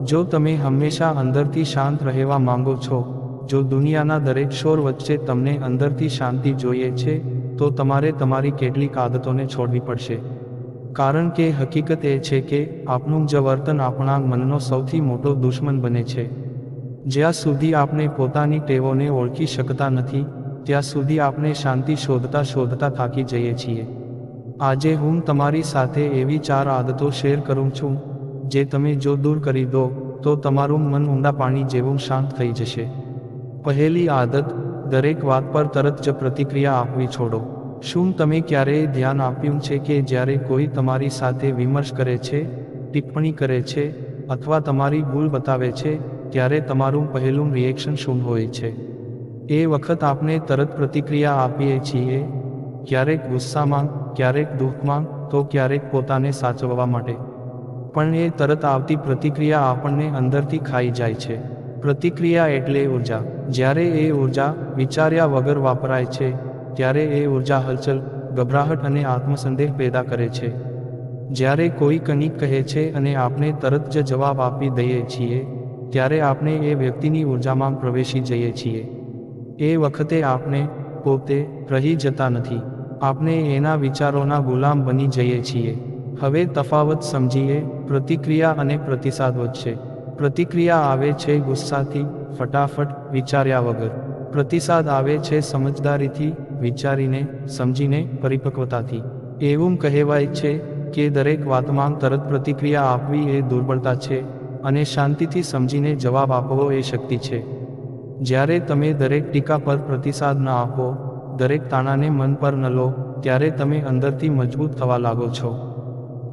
જો તમે હંમેશા અંદરથી શાંત રહેવા માંગો છો, જો દુનિયાના દરેક શોર વચ્ચે તમને અંદરથી શાંતિ જોઈએ છે, તો તમારે તમારી કેટલીક આદતોને છોડવી પડશે. કારણ કે હકીકત એ છે કે આપણું જ વર્તન આપણા મનનો સૌથી મોટો દુશ્મન બને છે. જ્યાં સુધી આપણે પોતાની ટેવોને ઓળખી શકતા નથી, ત્યાં સુધી આપણે શાંતિ શોધતા શોધતા થાકી જઈએ છીએ. આજે હું તમારી સાથે એવી ચાર આદતો શેર કરું છું જે તમે જો દૂર કરી દો, તો તમારું મન ઊંડા પાણી જેવું શાંત થઈ જશે. પહેલી આદત, દરેક વાત પર તરત જ પ્રતિક્રિયા આપવી છોડો. શું તમે ક્યારેય ધ્યાન આપ્યું છે કે જ્યારે કોઈ તમારી સાથે વિમર્શ કરે છે, ટિપ્પણી કરે છે, અથવા તમારી ભૂલ બતાવે છે, ત્યારે તમારું પહેલું રિએક્શન શું હોય છે? એ વખત આપણે તરત પ્રતિક્રિયા આપીએ છીએ, ક્યારેક ગુસ્સામાં, ક્યારેક દુઃખમાં, તો ક્યારેક પોતાને સાચવવા માટે. પણ એ તરત આવતી પ્રતિક્રિયા આપણને અંદરથી ખાઈ જાય છે. પ્રતિક્રિયા એટલે ઊર્જા. જ્યારે એ ઊર્જા વિચાર્યા વગર વાપરાય છે, ત્યારે એ ઊર્જા હલચલ, ગભરાહટ અને આત્મસંદેહ પેદા કરે છે. જ્યારે કોઈ કંઈક કહે છે અને આપણે તરત જ જવાબ આપી દઈએ છીએ, ત્યારે આપણે એ વ્યક્તિની ઉર્જામાં પ્રવેશી જઈએ છીએ. એ વખતે આપણે પોતે રહી જતા નથી. આપણે એના વિચારોના ગુલામ બની જઈએ છીએ. હવે તફાવત સમજીએ, પ્રતિક્રિયા અને પ્રતિસાદ વચ્ચે પ્રતિક્રિયા આવે છે ગુસ્સાથી, ફટાફટ, વિચાર્યા વગર. પ્રતિસાદ આવે છે સમજદારીથી, વિચારીને, સમજીને, પરિપક્વતાથી. એવું કહેવાય છે કે દરેક વાતમાં તરત પ્રતિક્રિયા આપવી એ દુર્બળતા છે અને શાંતિથી સમજીને જવાબ આપવો એ શક્તિ છે. જ્યારે તમે દરેક ટીકા પર પ્રતિસાદ ન આપો, દરેક તાણાને મન પર ન લો, ત્યારે તમે અંદરથી મજબૂત થવા લાગો છો.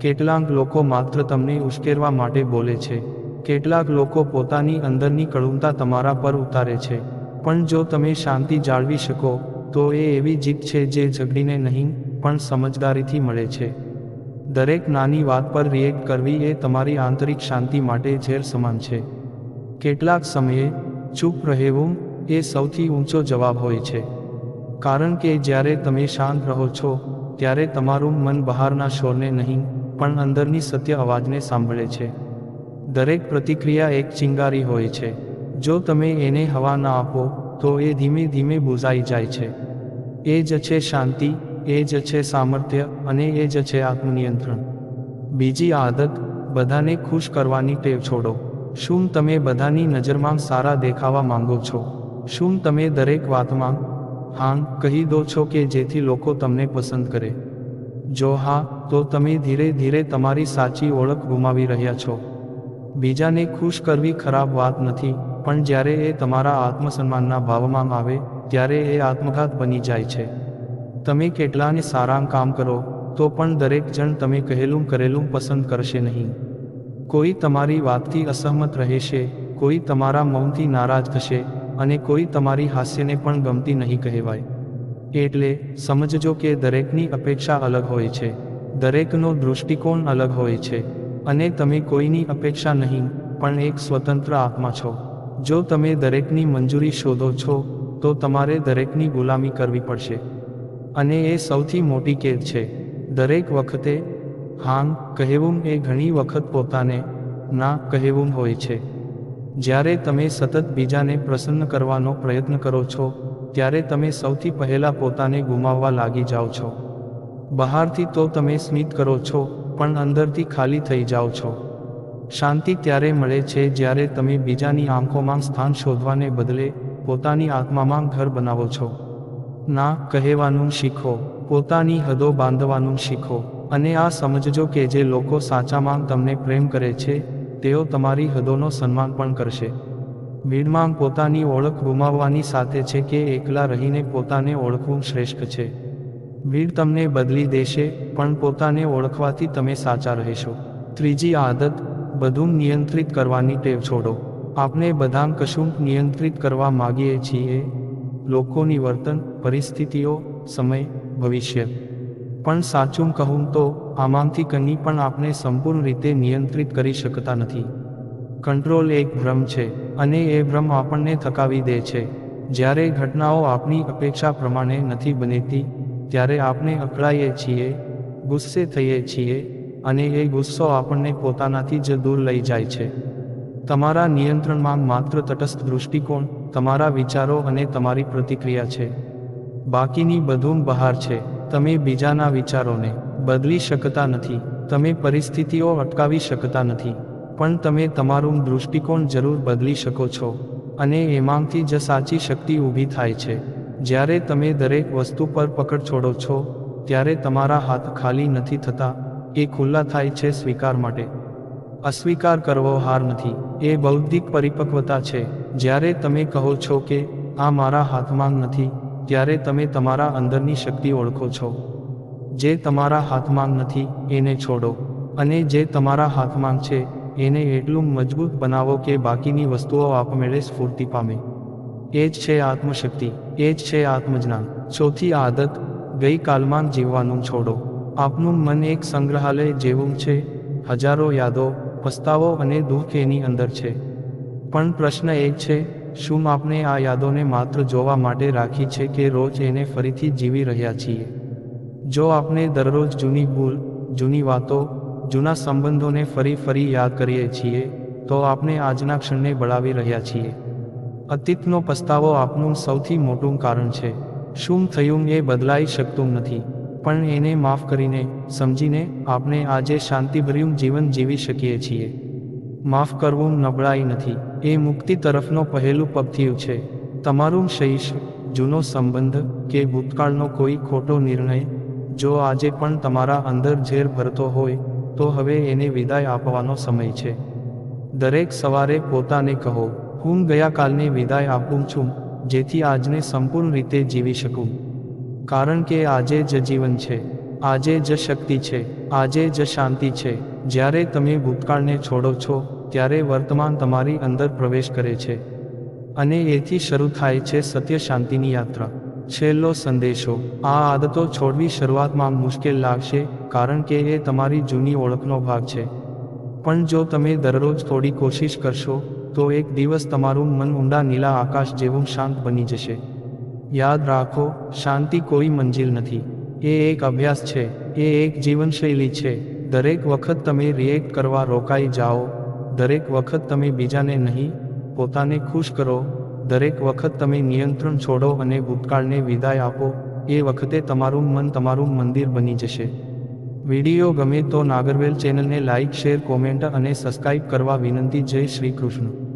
કેટલાક લોકો માત્ર તમને ઉશ્કેરવા માટે બોલે છે. કેટલાક લોકો પોતાની અંદરની કડુંતા તમારા પર ઉતારે છે. પણ જો તમે શાંતિ જાળવી શકો, તો એ એવી જીત છે જે ઝઘડીને નહીં, પણ સમજદારીથી મળે છે. દરેક નાની વાત પર રિએક્ટ કરવી એ તમારી આંતરિક શાંતિ માટે ઝેર સમાન છે. કેટલાક સમયે, ચૂપ રહેવું એ સૌથી ઊંચો જવાબ હોય છે. કારણ કે જ્યારે તમે શાંત રહો છો ત્યારે તમારું મન બહારના શોરને નહીં, પણ અંદરની સત્ય અવાજને સાંભળે છે. દરેક પ્રતિક્રિયા એક ચિંગારી હોય છે. જો તમે એને હવા ના આપો, તો એ ધીમે ધીમે બુઝાઈ જાય છે. એ જ છે શાંતિ, એ જ છે સામર્થ્ય, અને એ જ છે આત્મનિયંત્રણ. બીજી આદત, બધાને ખુશ કરવાની ટેવ છોડો. શું તમે બધાની નજરમાં સારા દેખાવા માંગો છો? શું તમે દરેક વાતમાં હા કહી દો છો કે જેથી લોકો તમને પસંદ કરે. જો હા, તો તમે ધીરે ધીરે તમારી સાચી ઓળખ ગુમાવી રહ્યા છો. બીજાને ખુશ કરવી ખરાબ વાત નથી, પણ જ્યારે એ તમારા આત્મસન્માનના ભાવમાં આવે, ત્યારે એ આત્મઘાત બની જાય છે. તમે કેટલાને સારા કામ કરો, તો પણ દરેક જણ તમે કહેલું કરેલું પસંદ કરશે નહીં. કોઈ તમારી વાતથી અસહમત રહેશે, કોઈ તમારા મૌનથી નારાજ થશે અને કોઈ તમારી હાસ્યને પણ ગમતી નહીં કહેવાય. એટલે, સમજજો કે દરેકની અપેક્ષા અલગ હોય છે. દરેકનો દૃષ્ટિકોણ અલગ હોય છે. અને તમે કોઈની અપેક્ષા નહીં, પણ એક સ્વતંત્ર આત્મા છો. જો તમે દરેકની મંજૂરી શોધો છો, તો તમારે દરેકની ગુલામી કરવી પડશે. અને એ સૌથી મોટી કેદ છે. દરેક વખતે હાં કહેવું એ ઘણી વખત પોતાને, ના કહેવું હોય છે. જ્યારે તમે સતત બીજાને પ્રસન્ન કરવાનો પ્રયત્ન કરો છો, ત્યારે તમે સૌથી પહેલાં પોતાને ગુમાવવા લાગી જાઓ છો. બહારથી તો તમે સ્મિત કરો છો, પણ અંદરથી ખાલી થઈ જાઓ છો. શાંતિ ત્યારે મળે છે જ્યારે તમે બીજાની આંખોમાં સ્થાન શોધવાને બદલે પોતાની આત્મામાં ઘર બનાવો છો. ના, કહેવાનું શીખો, પોતાની હદો બાંધવાનું શીખો, અને આ સમજજો કે જે લોકો સાચામાં તમને પ્રેમ કરે છે તેઓ તમારી હદોનો સન્માન પણ કરશે. ભીડમાં પોતાની ઓળખ ગુમાવવાની સાથે છે કે એકલા રહીને પોતાને ઓળખવું શ્રેષ્ઠ છે. ભીડ તમને બદલી દેશે, પણ પોતાને ઓળખવાથી તમે સાચા રહેશો. ત્રીજી આદત, બધું નિયંત્રિત કરવાની ટેવ છોડો. આપણે બધા કશું નિયંત્રિત કરવા માગીએ છીએ. લોકોની વર્તન, પરિસ્થિતિઓ, સમય, ભવિષ્ય. પણ સાચું કહું તો, આમાંથી કંઈ પણ આપણે સંપૂર્ણ રીતે નિયંત્રિત કરી શકતા નથી. કંટ્રોલ એક ભ્રમ છે, અને એ ભ્રમ આપણને થકાવી દે છે. જ્યારે ઘટનાઓ આપણી અપેક્ષા પ્રમાણે નથી બનેતી, ત્યારે આપણે અકળાઈએ છીએ, ગુસ્સે થઈએ છીએ, અને એ ગુસ્સો આપણને પોતાનાથી જ દૂર લઈ જાય છે. તમારા નિયંત્રણમાં માત્ર તટસ્થ દૃષ્ટિકોણ, તમારા વિચારો અને તમારી પ્રતિક્રિયા છે. બાકીની બધું બહાર છે. તમે બીજાના વિચારોને બદલી શકતા નથી, તમે પરિસ્થિતિઓ અટકાવી શકતા નથી, પણ તમે તમારું દૃષ્ટિકોણ જરૂર બદલી શકો છો, અને એમાંથી જ સાચી શક્તિ ઊભી થાય છે. જ્યારે તમે દરેક વસ્તુ પર પકડ છોડો છો, ત્યારે તમારા હાથ ખાલી નથી થતા, એ ખુલ્લા થાય છે સ્વીકાર માટે. અસ્વીકાર કરવો હાર નથી, એ બૌદ્ધિક પરિપક્વતા છે. જ્યારે તમે કહો છો કે, આ મારા હાથમાં નથી ત્યારે તમે તમારા અંદરની શક્તિ ઓળખો છો. જે તમારા હાથમાં નથી, એને છોડો. અને જે તમારા હાથમાં છે, એને એટલું મજબૂત બનાવો કે બાકીની વસ્તુઓ આપમેળે સ્ફૂર્તિ પામે. એ જ છે આત્મશક્તિ, એ જ છે આત્મજ્ઞાન. ચોથી આદત, ગઈકાલમાં જીવવાનું છોડો. આપનું મન એક સંગ્રહાલય જેવું છે, હજારો યાદો, પસ્તાવો અને દુઃખ એની અંદર છે. પણ પ્રશ્ન એ છે શું આપણે આ યાદોને માત્ર જોવા માટે રાખી છે કે રોજ એને ફરીથી જીવી રહ્યા છીએ? જો આપણે દરરોજ જૂની ભૂલ, જૂની વાતો, જૂના સંબંધોને ફરી ફરી યાદ કરીએ છીએ, તો આપણે આજના ક્ષણને બળાવી રહ્યા છીએ. અતીતનો પસ્તાવો આપનું સૌથી મોટું કારણ છે. શું થયું એ બદલાઈ શકતું નથી. પણ એને માફ કરીને, સમજીને, આપણે આજે શાંતિભર્યું જીવન જીવી શકીએ છીએ. માફ કરવું નબળાઈ નથી. એ મુક્તિ તરફનો પહેલું પગથિયું છે. તમારું શૈષ જૂનો સંબંધ કે ભૂતકાળનો કોઈ ખોટો નિર્ણય, જો આજે પણ તમારા અંદર ઝેર ભરતો હોય, તો હવે એને વિદાય આપવાનો સમય છે. દરેક સવારે પોતાને કહો, હું ગયાકાલને વિદાય આપું છું, જેથી આજને સંપૂર્ણ રીતે જીવી શકું. કારણ કે આજે જ જીવન છે, આજે જ શક્તિ છે, આજે જ શાંતિ છે. જ્યારે તમે ભૂતકાળને છોડો છો ત્યારે વર્તમાન તમારી અંદર પ્રવેશ કરે છે. અને એથી શરૂ થાય છે સત્ય શાંતિની યાત્રા. છેલ્લો સંદેશો, આ આદતો છોડવી શરૂઆતમાં મુશ્કેલ લાગશે, કારણ કે એ તમારી જૂની ઓળખનો ભાગ છે. પણ જો તમે દરરોજ થોડી કોશિશ કરશો, તો એક દિવસ તમારું મન ઊંડા નીલા આકાશ જેવું શાંત બની જશે. યાદ રાખો, શાંતિ કોઈ મંજિલ નથી. એ એક અભ્યાસ છે, એ એક જીવનશૈલી છે. દરેક વખત તમે રિએક્ટ કરવા રોકાઈ જાઓ દરેક વખત તમે બીજાને નહીં, પોતાને ખુશ કરો, દરેક વખત તમે નિયંત્રણ છોડો અને ભૂતકાળને વિદાય આપો, એ વખતે તમારું મન તમારું મંદિર બની જશે. વીડિયો ગમે તો નાગરવેલ ચેનલને લાઇક શેર, કોમેન્ટ અને સબસ્ક્રાઇબ કરવા વિનંતી જય શ્રી કૃષ્ણ.